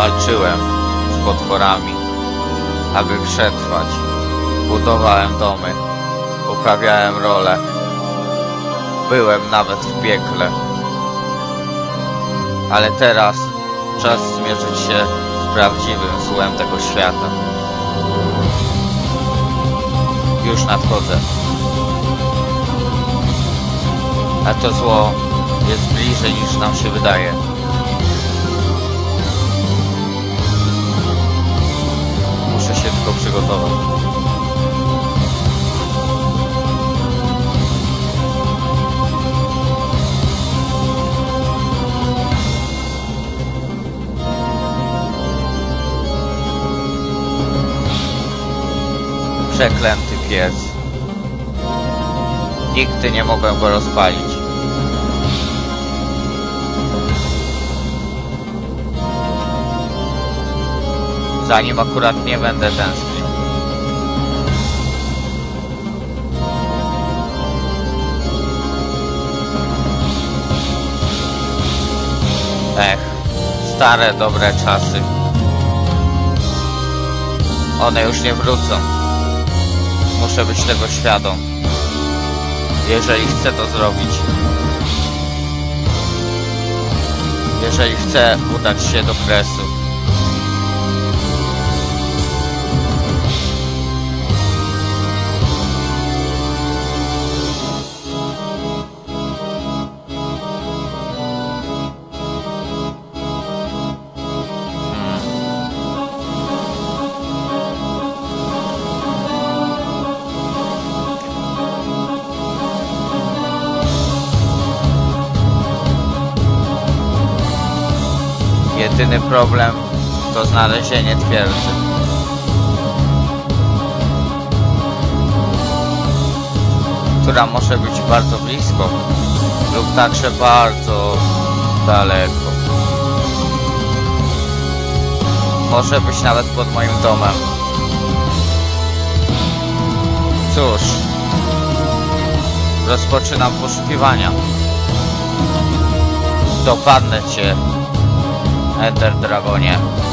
walczyłem z potworami, aby przetrwać. Budowałem domy, uprawiałem role. Byłem nawet w piekle. Ale teraz czas zmierzyć się z prawdziwym złem tego świata. Już nadchodzę. A to zło jest bliżej niż nam się wydaje. Przeklęty pies. Nigdy nie mogłem go rozpalić. Za nim akurat nie będę tęsknił. Ech, stare dobre czasy. One już nie wrócą. Muszę być tego świadom. Jeżeli chcę to zrobić. Jeżeli chcę udać się do kresu. Jedyny problem to znalezienie twierdzy. Która może być bardzo blisko lub także bardzo daleko. Może być nawet pod moim domem. Cóż, rozpoczynam poszukiwania. Dopadnę cię, Ender Dragonie.